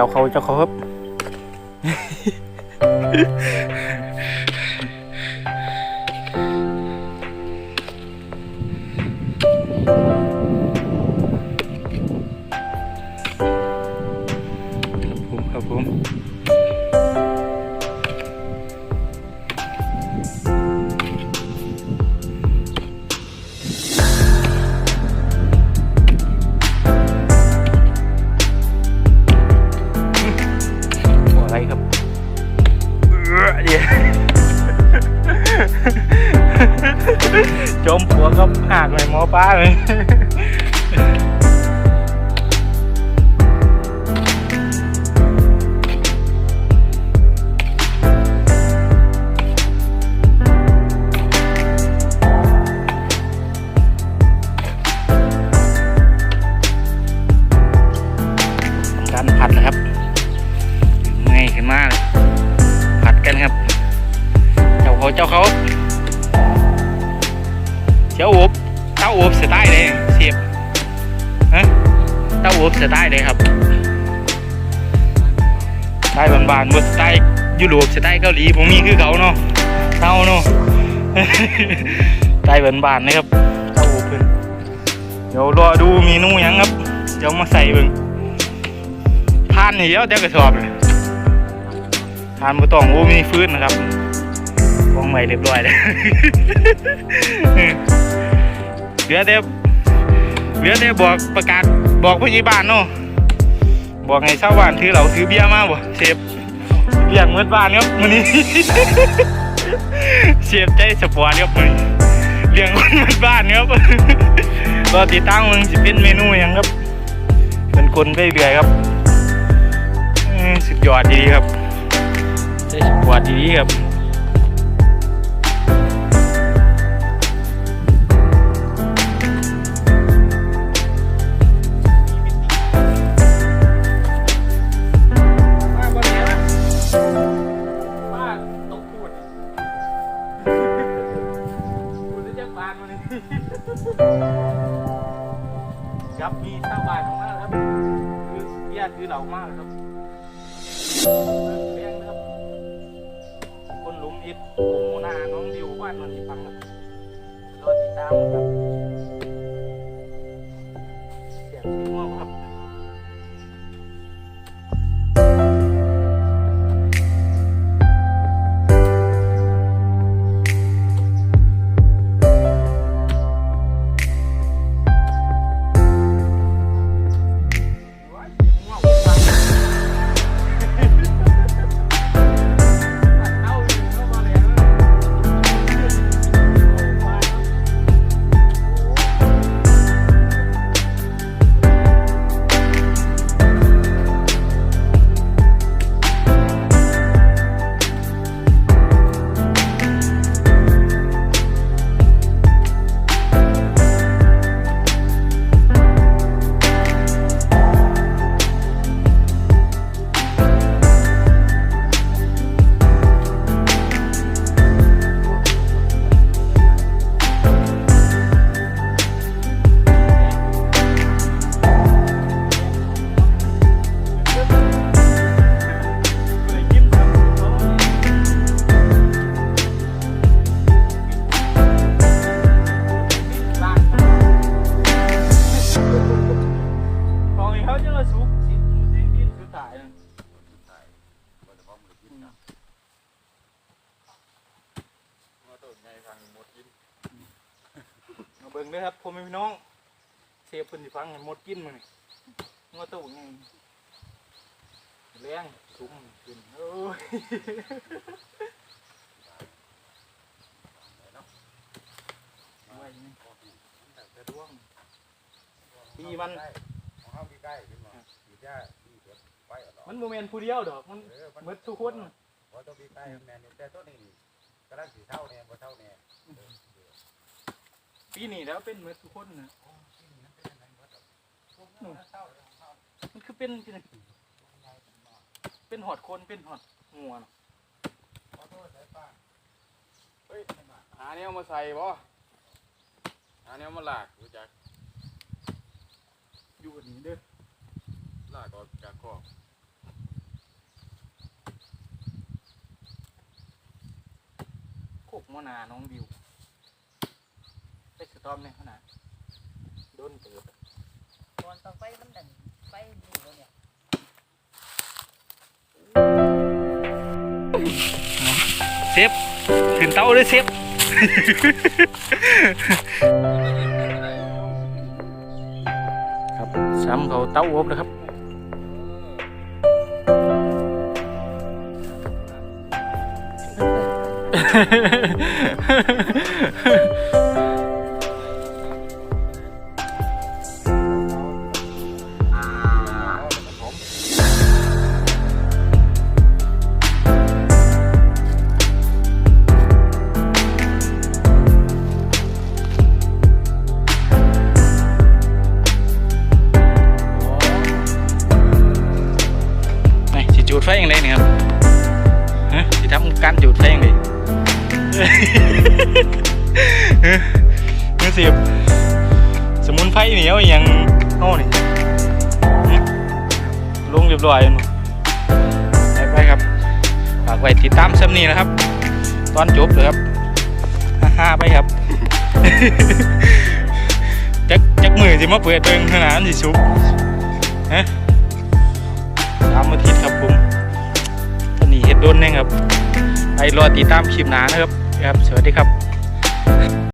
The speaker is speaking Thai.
จ้าเขาเจ้าเขาครับครับ ดีจมหัวก็หากเลยหมอป้าเลย เจ้าเขาเจ้าเขาเจ้าอบเต้าอบสไตล์เลยเสียบฮะเต้าอบสไตล์เลยครับสไตล์บานๆบนสไตล์ยุโรปสไตล์เกาหลีผมมีคือเขาเนาะเต้าเนาะสไตล์บานๆนะครับเต้าอบเพิ่นเดี๋ยวรอดูเมนูหยังครับเดี๋ยวมาใส่เบิ่งทานนี่เดียวเดี๋ยวกระสอบเลยทานบ่ต้องโอ้มีฟื้นนะครับ วางใหม่เรียบร้อยเลยเหลือแต่เหลือแต่บอกประกาศบอกผู้ใหญ่บ้านเนาะบอกให้ชาวบ้านถือเหล้าถือเบี้ยมาบ่เสพเลี้ยงเมืดบ้านครับมื้อนี้เสพใจสปอร์ตครับมื้อนี้เลี้ยงคนเมืดบ้านครับรอติดตั้งมึงสิเป็นเมนูยังครับ เป็นคนไปเรื่อยครับสุดยอดดีครับใช้สปอร์ตดีครับ ครับมีชาบายของเราครับ คือญาติคือเหล่ามากครับแรงนะครับ คนหลุมอิดโอ้โหหน้าน้องดิวบ้านมันอีฟังครับรอติดตามครับ บิ่งเด้อครับพ่อแม่พี่น้องเชฟเพิ่นสิฟังให้หมดกินมื้อนี้งัวตู้ไงแรงสูงขึ้นโอ้ยไว้นี่แต่ดวงปีมัน ของเขาใกล้ๆขึ้นมาสีจ้าที่เก็บไว้เอาหรอมันโมเมนต์ผู้เดียวดอกมันเออมันหมดทุกคนเพราะต้องมีใกล้แม่นี่แต่ต้นนี้กำลังสีเท่าเนี่ยบ่เท่าเนี่ย ปีนี้แล้วเป็นเหมือนทุกคนนะมันคือเป็นเป็นเป็นหอดคนเป็นหอดหัวนะหาเนี้ยมาใส่บ่หาเนี้ยมาหลากรู้จักอยู่อันนี้เด้อหลากออกจากคอกโคกมอนาน้องบิว ไปสตอมเนี่ยขนาดโดนเติบก่อนต้องไปมันดันไปนี่บ่เนี่ยเซฟขึ้นเต้าด้วยเซฟครับซ้ำเขาเต้าอบนะครับไดไฟอยังไงนี่ครับฮะสิทำการจูดไฟอยังไงเฮ้ยเฮ้ยเสียบสมุนไพรเหนียวอย่างโน่นี่ลงเรียบร้อยแล้วนู่นไปไปครับฝากไว้ติดตามซ้ำนี้นะครับ ตอนจบเลยครับฮ่าๆไปครับจักจักมือสิมาเปิดเบิงขนาดนั้สิชุบฮะสามอาทิตย์ครับผม เห็ดโดนแน่ครับไปรอติดตามคลิปหน้านะครับครับ สวัสดีครับ